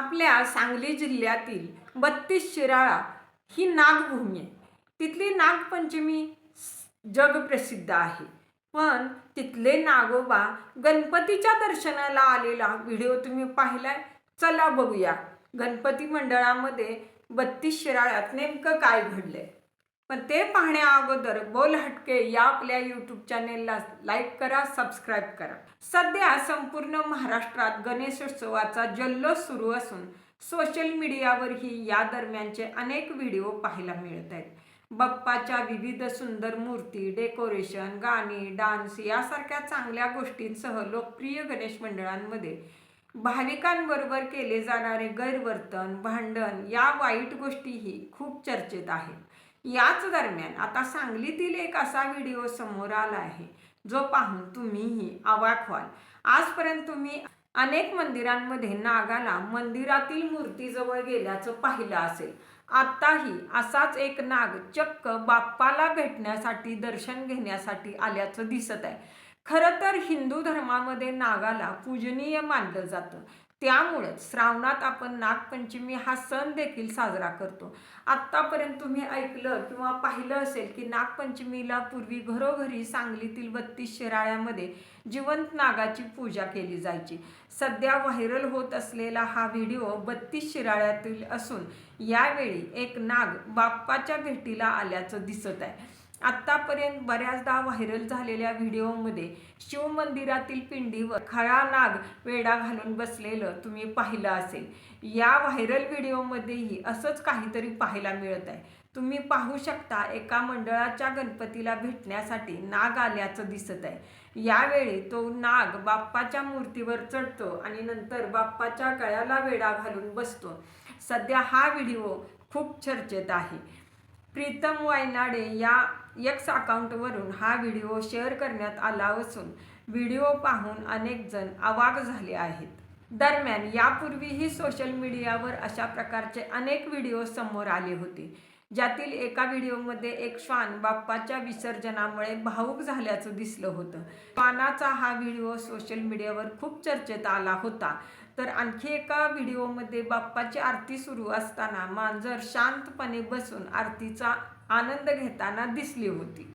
आपल्या सांगली जिल्ह्यातील बत्तीस शिराळा ही नागभूमी आहे. तिथली नागपंचमी जगप्रसिद्ध आहे. पण तिथले नागोबा गणपतीच्या दर्शनाला आलेला व्हिडिओ तुम्ही पाहिलाय? चला बघूया. गणपती मंडळामध्ये बत्तीस शिराळ्यात नेमकं काय घडलंय? पण ते पाहण्या अगोदर बोल हटके या आपल्या यूट्यूब चॅनेलला लाईक करा सबस्क्राईब करा. सध्या संपूर्ण महाराष्ट्रात गणेशोत्सवाचा जल्लोष सुरू असून सोशल मीडियावरही या दरम्यानचे अनेक व्हिडिओ पाहायला मिळत आहेत. बाप्पाच्या विविध सुंदर मूर्ती डेकोरेशन गाणी डान्स यासारख्या चांगल्या गोष्टींसह लोकप्रिय गणेश मंडळांमध्ये भाविकांबरोबर केले जाणारे गैरवर्तन भांडण या वाईट गोष्टीही खूप चर्चेत आहेत. याच दरम्यान आता सांगलीतील एक असा व्हिडिओ समोर आला आहे जो पाहून तुम्हीही अवाक व्हाल. आजपर्यंत तुम्ही अनेक मंदिरांमध्ये नागाला मंदिरातील मूर्तीजवळ गेल्याचं पाहिलं असेल. आताही असाच एक नाग चक्क बाप्पाला भेटण्यासाठी दर्शन घेण्यासाठी आल्याचं दिसत आहे खरं तर हिंदू धर्मामध्ये नागाला पूजनीय मानलं जातं. त्यामुळं श्रावणात आपण नागपंचमी हा सण देखील साजरा करतो. आत्तापर्यंत तुम्ही ऐकलं किंवा पाहिलं असेल की नागपंचमीला पूर्वी घरोघरी सांगलीतील बत्तीस शिराळ्यामध्ये जिवंत नागाची पूजा केली जायची. सध्या व्हायरल होत असलेला हा व्हिडिओ बत्तीस शिराळ्यातील असून यावेळी एक नाग बाप्पाच्या भेटीला आल्याचं दिसत आहे. आत्तापर्यंत बऱ्याचदा व्हायरल झालेल्या व्हिडिओमध्ये शिवमंदिरातील पिंडीवर खळा नाग वेडा घालून बसलेलं तुम्ही पाहिलं असेल. या व्हायरल व्हिडिओमध्येही असंच काहीतरी पाहायला मिळत आहे. तुम्ही पाहू शकता एका मंडळाच्या गणपतीला भेटण्यासाठी नाग आल्याचं दिसत आहे. यावेळी तो नाग बाप्पाच्या मूर्तीवर चढतो आणि नंतर बाप्पाच्या गळ्याला वेडा घालून बसतो. सध्या हा व्हिडिओ खूप चर्चेत आहे. प्रीतम वायनाडे या एक्स अकाउंटवरून हा व्हिडिओ शेअर करण्यात आला असून व्हिडिओ पाहून अनेक जण अवाक झाले आहेत. दरम्यान यापूर्वीही सोशल मीडियावर अशा प्रकारचे अनेक व्हिडिओ समोर आले होते. ज्यातील एका व्हिडिओमध्ये एक श्वान बाप्पाच्या विसर्जनामुळे भावूक झाल्याचं दिसलं होतं. श्वानाचा हा व्हिडिओ सोशल मीडियावर खूप चर्चेत आला होता. तर आणखी एका व्हिडिओमध्ये बाप्पाची आरती सुरू असताना मांजर शांतपणे बसून आरतीचा आनंद घेताना दिसली होती.